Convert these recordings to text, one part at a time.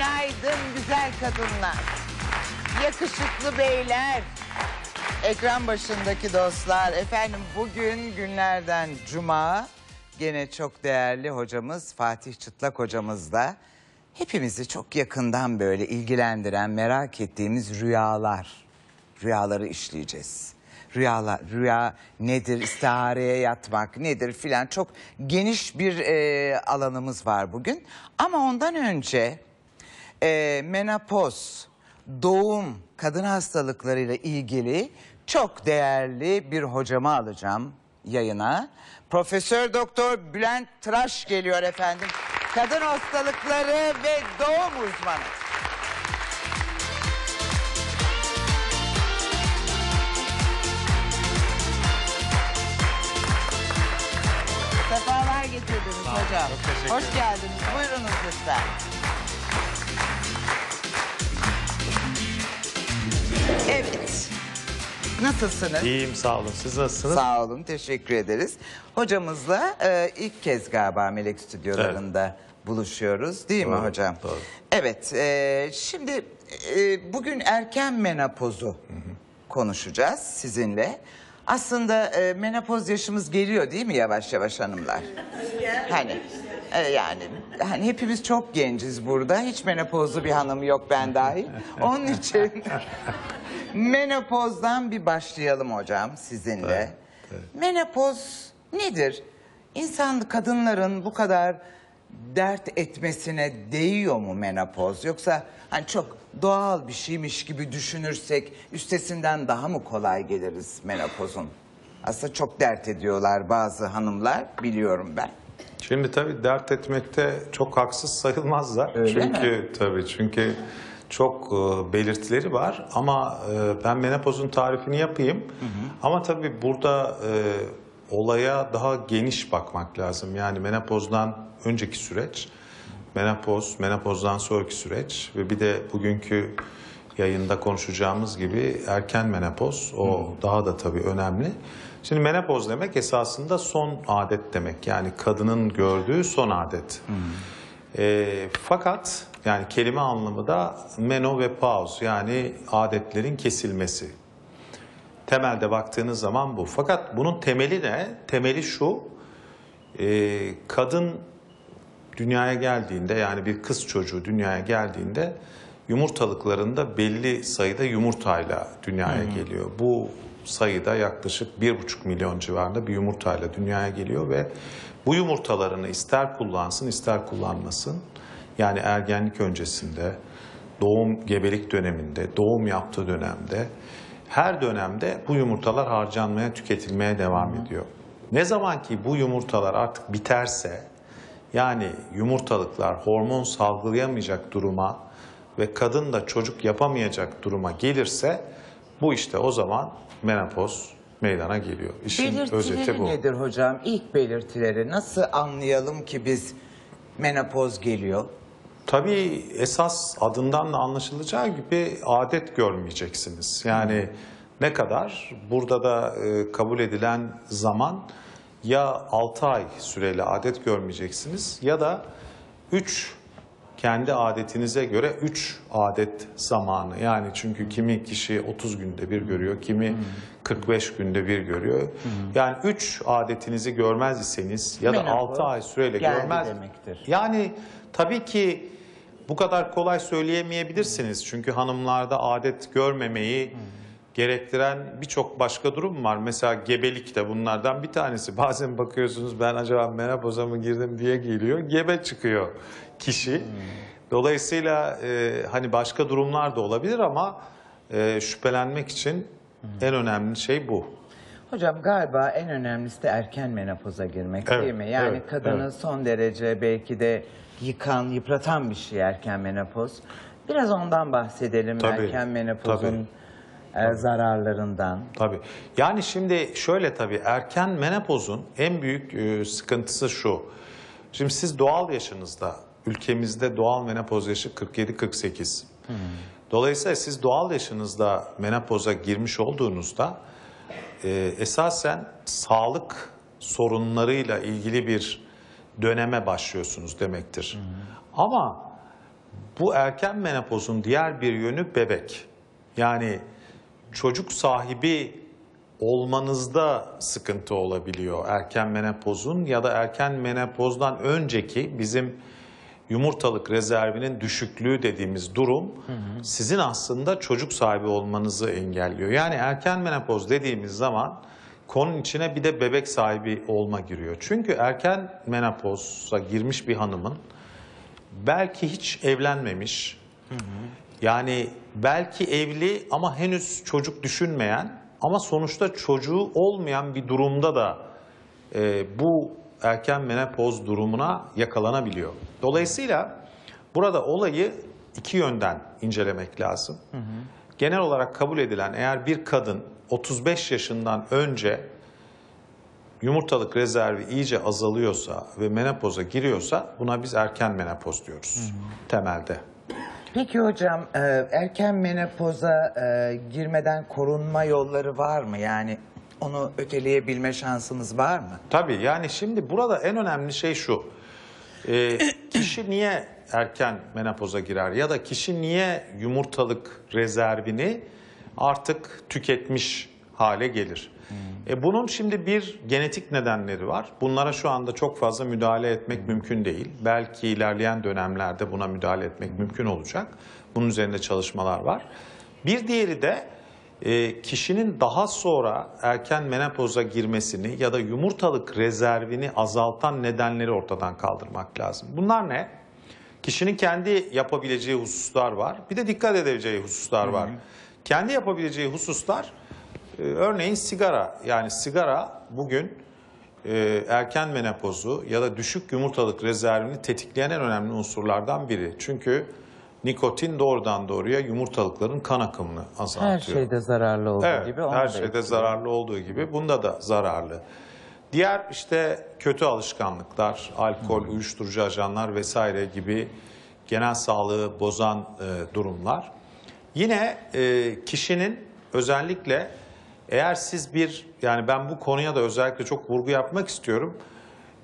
Günaydın güzel kadınlar. Yakışıklı beyler. Ekran başındaki dostlar. Efendim bugün günlerden cuma. Gene çok değerli hocamız Fatih Çıtlak hocamız da. Hepimizi çok yakından böyle ilgilendiren, merak ettiğimiz rüyalar. Rüyaları işleyeceğiz. Rüyalar, rüya nedir, istihareye yatmak nedir filan çok geniş bir e, alanımız var bugün. Ama ondan önce e, menopoz, doğum, kadın hastalıklarıyla ilgili çok değerli bir hocamı alacağım yayına. Profesör Doktor Bülent Tıraş geliyor efendim. Kadın hastalıkları ve doğum uzmanı. Sefalar getirdiniz hocam. Hoş geldiniz. Buyurunuz lütfen. Evet. Nasılsınız? İyiyim sağ olun. Siz nasılsınız? Sağ olun, teşekkür ederiz. Hocamızla e, ilk kez galiba Melek Stüdyolarında buluşuyoruz değil mi Doğru, hocam? doğru. Evet, e, şimdi e, bugün erken menopozu konuşacağız sizinle. Aslında e, menopoz yaşımız geliyor değil mi yavaş yavaş hanımlar? Hani e, yani hani hepimiz çok genciz burada. Hiç menopozlu bir hanım yok ben dahil. Onun için menopozdan bir başlayalım hocam sizinle. Menopoz nedir? İnsan kadınların bu kadar dert etmesine değiyor mu menopoz? Yoksa hani çok doğal bir şeymiş gibi düşünürsek üstesinden daha mı kolay geliriz menopozun? Aslında çok dert ediyorlar bazı hanımlar biliyorum ben. Şimdi tabii dert etmekte çok haksız sayılmazlar. Öyle çünkü tabii çünkü çok e, belirtileri var ama e, ben menopozun tarifini yapayım. Ama tabii burada e, olaya daha geniş bakmak lazım. Yani menopozdan önceki süreç, menopoz, menopozdan sonraki süreç ve bir de bugünkü yayında konuşacağımız gibi erken menopoz o daha da tabii önemli. Şimdi menopoz demek esasında son adet demek. Yani kadının gördüğü son adet. E, fakat yani kelime anlamı da meno ve pauz yani adetlerin kesilmesi. Temelde baktığınız zaman bu. Fakat bunun temeli ne? Temeli şu. e, kadın dünyaya geldiğinde yani bir kız çocuğu dünyaya geldiğinde yumurtalıklarında belli sayıda yumurtayla dünyaya geliyor. Bu sayıda yaklaşık bir buçuk milyon civarında bir yumurtayla dünyaya geliyor ve bu yumurtalarını ister kullansın ister kullanmasın yani ergenlik öncesinde, doğum gebelik döneminde, doğum yaptığı dönemde her dönemde bu yumurtalar harcanmaya, tüketilmeye devam ediyor. Ne zaman ki bu yumurtalar artık biterse yani yumurtalıklar hormon salgılayamayacak duruma ve kadın da çocuk yapamayacak duruma gelirse bu işte o zaman menopoz meydana geliyor. İşin özeti Belirtileri bu. nedir hocam? İlk belirtileri nasıl anlayalım ki biz menopoz geliyor? Tabii esas adından da anlaşılacağı gibi adet görmeyeceksiniz. Yani ne kadar? Burada da e, kabul edilen zaman ya 6 ay süreli adet görmeyeceksiniz ya da 3 kendi adetinize göre 3 adet zamanı. Yani çünkü kimi kişi 30 günde bir görüyor, kimi 45 günde bir görüyor. Yani 3 adetinizi görmez iseniz ya da Menopoz 6 ay süreyle geldi görmez demektir. yani tabii ki bu kadar kolay söyleyemeyebilirsiniz. Çünkü hanımlarda adet görmemeyi gerektiren birçok başka durum var. Mesela gebelik de bunlardan bir tanesi. Bazen bakıyorsunuz ben acaba menopoza mı girdim diye geliyor. Gebe çıkıyor kişi. Dolayısıyla e, hani başka durumlar da olabilir ama e, şüphelenmek için en önemli şey bu. Hocam galiba en önemlisi de erken menopoza girmek Evet, değil mi? Yani evet, kadını evet. son derece belki de yıkan, yıpratan bir şey erken menopoz. Biraz ondan bahsedelim Tabii, erken menopozun e, zararlarından. Tabii. Yani şimdi şöyle tabii erken menopozun en büyük e, sıkıntısı şu. Şimdi siz doğal yaşınızda ülkemizde doğal menopoz yaşı 47-48. Dolayısıyla siz doğal yaşınızda menopoza girmiş olduğunuzda e, esasen sağlık sorunlarıyla ilgili bir döneme başlıyorsunuz demektir. Ama Bu erken menopozun diğer bir yönü bebek. Yani çocuk sahibi olmanızda sıkıntı olabiliyor erken menopozun ya da erken menopozdan önceki bizim yumurtalık rezervinin düşüklüğü dediğimiz durum sizin aslında çocuk sahibi olmanızı engelliyor. Yani erken menopoz dediğimiz zaman konunun içine bir de bebek sahibi olma giriyor. Çünkü erken menopoza girmiş bir hanımın belki hiç evlenmemiş, yani belki evli ama henüz çocuk düşünmeyen ama sonuçta çocuğu olmayan bir durumda da e, bu erken menopoz durumuna yakalanabiliyor. Dolayısıyla burada olayı iki yönden incelemek lazım. Genel olarak kabul edilen eğer bir kadın 35 yaşından önce yumurtalık rezervi iyice azalıyorsa ve menopoza giriyorsa buna biz erken menopoz diyoruz temelde. Peki hocam e, erken menopoza e, girmeden korunma yolları var mı? Yani onu öteleyebilme şansımız var mı? Tabii yani şimdi burada en önemli şey şu. Ee, kişi niye erken menopoza girer ya da kişi niye yumurtalık rezervini artık tüketmiş hale gelir? E, bunun şimdi bir genetik nedenleri var. Bunlara şu anda çok fazla müdahale etmek mümkün değil. Belki ilerleyen dönemlerde buna müdahale etmek mümkün olacak. Bunun üzerinde çalışmalar var. Bir diğeri de e, kişinin daha sonra erken menopoza girmesini ya da yumurtalık rezervini azaltan nedenleri ortadan kaldırmak lazım. Bunlar ne? Kişinin kendi yapabileceği hususlar var. Bir de dikkat edebileceği hususlar var. Kendi yapabileceği hususlar e, örneğin sigara. Yani sigara bugün e, erken menopozu ya da düşük yumurtalık rezervini tetikleyen en önemli unsurlardan biri. Çünkü nikotin doğrudan doğruya yumurtalıkların kan akımını azaltıyor. Her şeyde zararlı olduğu Evet, gibi. her şeyde etkiliyor. zararlı olduğu gibi bunda da zararlı. Diğer işte kötü alışkanlıklar, alkol, uyuşturucu ajanlar vesaire gibi genel sağlığı bozan e, durumlar. Yine e, kişinin özellikle eğer siz bir yani ben bu konuya da özellikle çok vurgu yapmak istiyorum.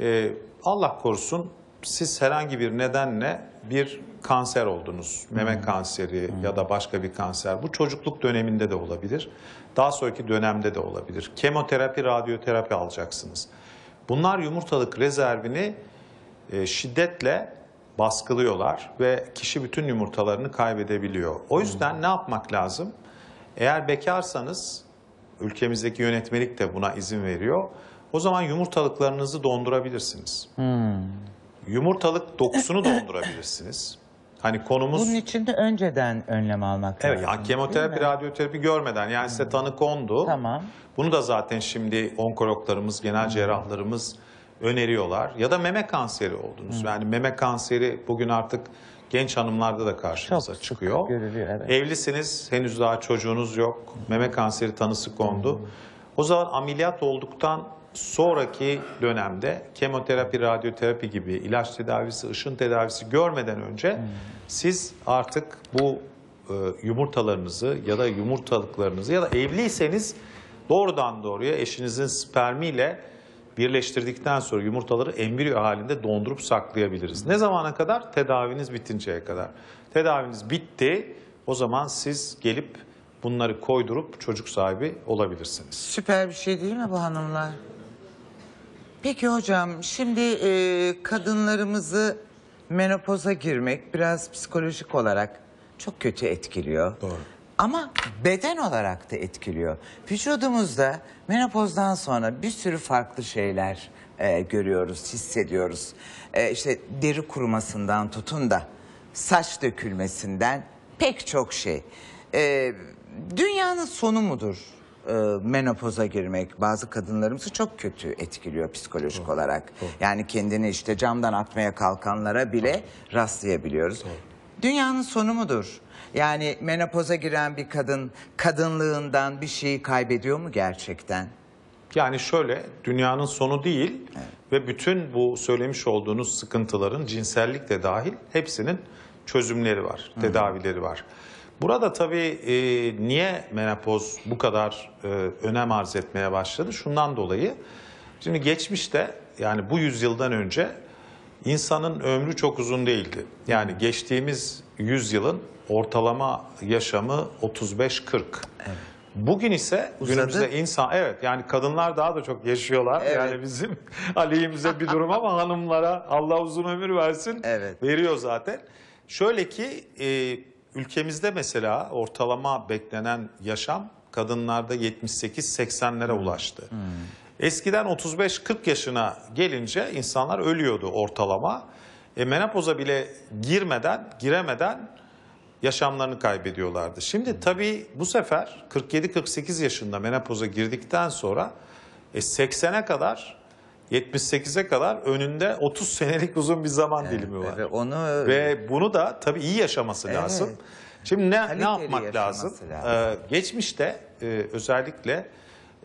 E, Allah korusun siz herhangi bir nedenle bir kanser oldunuz. Meme kanseri ya da başka bir kanser. Bu çocukluk döneminde de olabilir. Daha sonraki dönemde de olabilir. Kemoterapi, radyoterapi alacaksınız. Bunlar yumurtalık rezervini e, şiddetle baskılıyorlar ve kişi bütün yumurtalarını kaybedebiliyor. O yüzden ne yapmak lazım? Eğer bekarsanız ülkemizdeki yönetmelik de buna izin veriyor. O zaman yumurtalıklarınızı dondurabilirsiniz. Yumurtalık dokusunu dondurabilirsiniz. Hani konumuz Bunun için de önceden önlem almak Evet, lazım. yani kemoterapi, radyoterapi görmeden yani size tanı kondu. Tamam. Bunu da zaten şimdi onkologlarımız, genel cerrahlarımız öneriyorlar. Ya da meme kanseri oldunuz. Yani meme kanseri bugün artık genç hanımlarda da karşımıza Çok çıkıyor. görülüyor, evet. Evlisiniz, henüz daha çocuğunuz yok. Meme kanseri tanısı kondu. O zaman ameliyat olduktan sonraki dönemde kemoterapi, radyoterapi gibi ilaç tedavisi, ışın tedavisi görmeden önce siz artık bu e, yumurtalarınızı ya da yumurtalıklarınızı ya da evliyseniz doğrudan doğruya eşinizin spermiyle birleştirdikten sonra yumurtaları embriyo halinde dondurup saklayabiliriz. Ne zamana kadar? Tedaviniz bitinceye kadar. Tedaviniz bitti. O zaman siz gelip bunları koydurup çocuk sahibi olabilirsiniz. Süper bir şey değil mi bu hanımlar? Peki hocam şimdi e, kadınlarımızı menopoza girmek biraz psikolojik olarak çok kötü etkiliyor. Doğru. Ama beden olarak da etkiliyor. Vücudumuzda menopozdan sonra bir sürü farklı şeyler e, görüyoruz, hissediyoruz. E, işte deri kurumasından tutun da saç dökülmesinden pek çok şey. E, dünyanın sonu mudur? E, menopoza girmek bazı kadınlarımızı çok kötü etkiliyor psikolojik olarak. Yani kendini işte camdan atmaya kalkanlara bile rastlayabiliyoruz. Dünyanın sonu mudur? Yani menopoza giren bir kadın kadınlığından bir şeyi kaybediyor mu gerçekten? Yani şöyle dünyanın sonu değil ve bütün bu söylemiş olduğunuz sıkıntıların cinsellik de dahil hepsinin çözümleri var, tedavileri var. Burada tabii e, niye menopoz bu kadar e, önem arz etmeye başladı? Şundan dolayı şimdi geçmişte yani bu yüzyıldan önce insanın ömrü çok uzun değildi. Yani geçtiğimiz yüzyılın ortalama yaşamı 35-40. Bugün ise Uzadı. günümüzde insan evet yani kadınlar daha da çok yaşıyorlar. Evet. Yani bizim aleyhimize bir durum ama hanımlara Allah uzun ömür versin. Evet. Veriyor zaten. Şöyle ki e, ülkemizde mesela ortalama beklenen yaşam kadınlarda 78-80'lere ulaştı. Eskiden 35-40 yaşına gelince insanlar ölüyordu ortalama. E, menopoza bile girmeden, giremeden yaşamlarını kaybediyorlardı. Şimdi tabii bu sefer 47-48 yaşında menopoza girdikten sonra e, 80'e kadar 78'e kadar önünde 30 senelik uzun bir zaman dilimi var. Ve onu Ve bunu da tabii iyi yaşaması Evet. lazım. Şimdi ne, ne yapmak lazım? lazım. Ee, geçmişte e, özellikle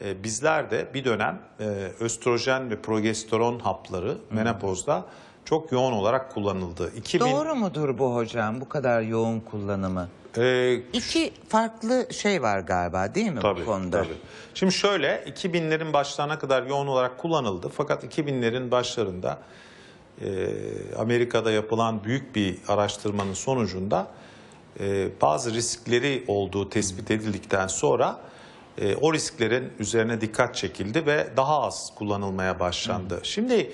e, bizler de bir dönem e, östrojen ve progesteron hapları menopozda çok yoğun olarak kullanıldı. 2000 doğru mudur bu hocam bu kadar yoğun kullanımı? e, İki farklı şey var galiba değil mi Tabii, bu konuda? tabii. Şimdi şöyle 2000'lerin başlarına kadar yoğun olarak kullanıldı. Fakat 2000'lerin başlarında e, Amerika'da yapılan büyük bir araştırmanın sonucunda e, bazı riskleri olduğu tespit edildikten sonra e, o risklerin üzerine dikkat çekildi ve daha az kullanılmaya başlandı. Şimdi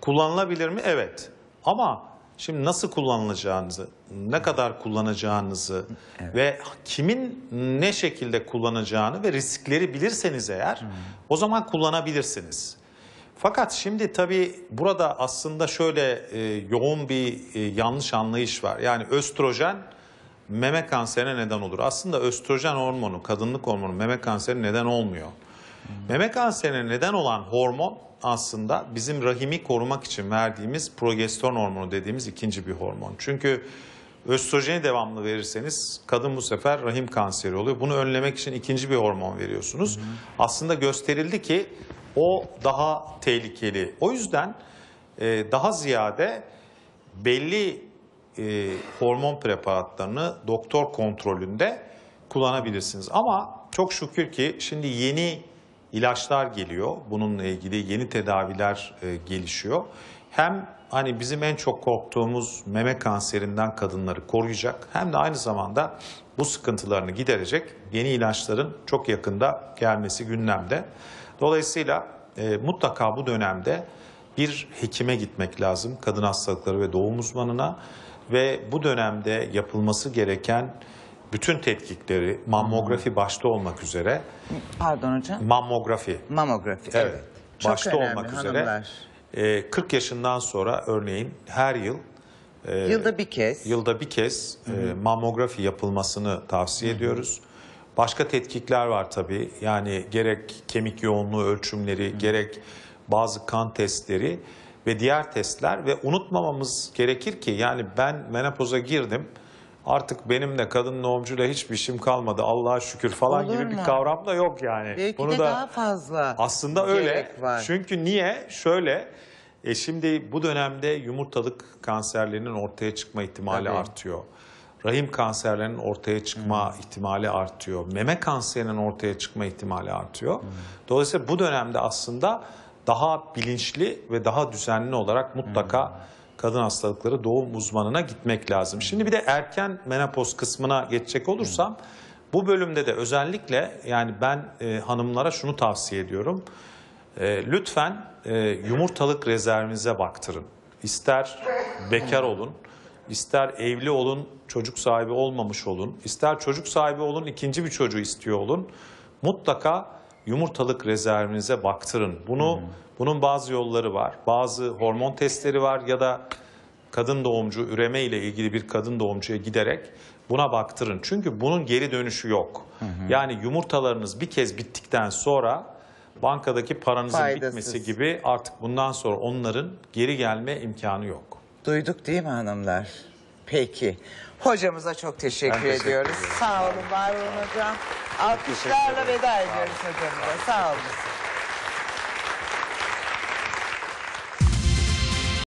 kullanılabilir mi? Evet. Ama şimdi nasıl kullanılacağınızı, ne kadar kullanacağınızı ve kimin ne şekilde kullanacağını ve riskleri bilirseniz eğer o zaman kullanabilirsiniz. Fakat şimdi tabii burada aslında şöyle e, yoğun bir e, yanlış anlayış var. Yani östrojen meme kanserine neden olur. Aslında östrojen hormonu, kadınlık hormonu meme kanseri neden olmuyor. Meme kanserine neden olan hormon aslında bizim rahimi korumak için verdiğimiz progesteron hormonu dediğimiz ikinci bir hormon. Çünkü östrojeni devamlı verirseniz kadın bu sefer rahim kanseri oluyor. Bunu önlemek için ikinci bir hormon veriyorsunuz. Aslında gösterildi ki o daha tehlikeli. O yüzden e, daha ziyade belli e, hormon preparatlarını doktor kontrolünde kullanabilirsiniz. Ama çok şükür ki şimdi yeni ilaçlar geliyor. Bununla ilgili yeni tedaviler e, gelişiyor. Hem hani bizim en çok korktuğumuz meme kanserinden kadınları koruyacak hem de aynı zamanda bu sıkıntılarını giderecek yeni ilaçların çok yakında gelmesi gündemde. Dolayısıyla e, mutlaka bu dönemde bir hekime gitmek lazım. Kadın hastalıkları ve doğum uzmanına ve bu dönemde yapılması gereken bütün tetkikleri mammografi başta olmak üzere Pardon hocam. mammografi Mamografi. Evet. Çok başta önemli olmak üzere hanımlar. e, 40 yaşından sonra örneğin her yıl Yılda bir kez. Yılda bir kez e, mammografi yapılmasını tavsiye ediyoruz. Başka tetkikler var tabii. Yani gerek kemik yoğunluğu ölçümleri, gerek bazı kan testleri ve diğer testler ve unutmamamız gerekir ki yani ben menopoza girdim. Artık benim de kadın doğumcuyla hiçbir işim kalmadı. Allah'a şükür falan Olur gibi mu? bir kavram da yok yani. Belki Bunu de da daha fazla. aslında öyle. gerek Var. Çünkü niye? Şöyle. E şimdi bu dönemde yumurtalık kanserlerinin ortaya çıkma ihtimali Tabii. artıyor. Rahim kanserlerinin ortaya çıkma ihtimali artıyor. Meme kanserinin ortaya çıkma ihtimali artıyor. Dolayısıyla bu dönemde aslında daha bilinçli ve daha düzenli olarak mutlaka kadın hastalıkları doğum uzmanına gitmek lazım. Şimdi bir de erken menopoz kısmına geçecek olursam bu bölümde de özellikle yani ben e, hanımlara şunu tavsiye ediyorum. E, lütfen e, yumurtalık rezervinize baktırın. İster bekar olun, ister evli olun, çocuk sahibi olmamış olun, ister çocuk sahibi olun, ikinci bir çocuğu istiyor olun. Mutlaka yumurtalık rezervinize baktırın. Bunu bunun bazı yolları var. Bazı hormon testleri var ya da kadın doğumcu üreme ile ilgili bir kadın doğumcuya giderek buna baktırın. Çünkü bunun geri dönüşü yok. Yani yumurtalarınız bir kez bittikten sonra bankadaki paranızın Faydasız. bitmesi gibi artık bundan sonra onların geri gelme imkanı yok. Duyduk değil mi hanımlar? Peki. Hocamıza çok teşekkür, teşekkür ediyoruz. ediyorum. Sağ olun, var olun hocam. Alkışlarla veda ediyoruz hocamıza. Sağ olun.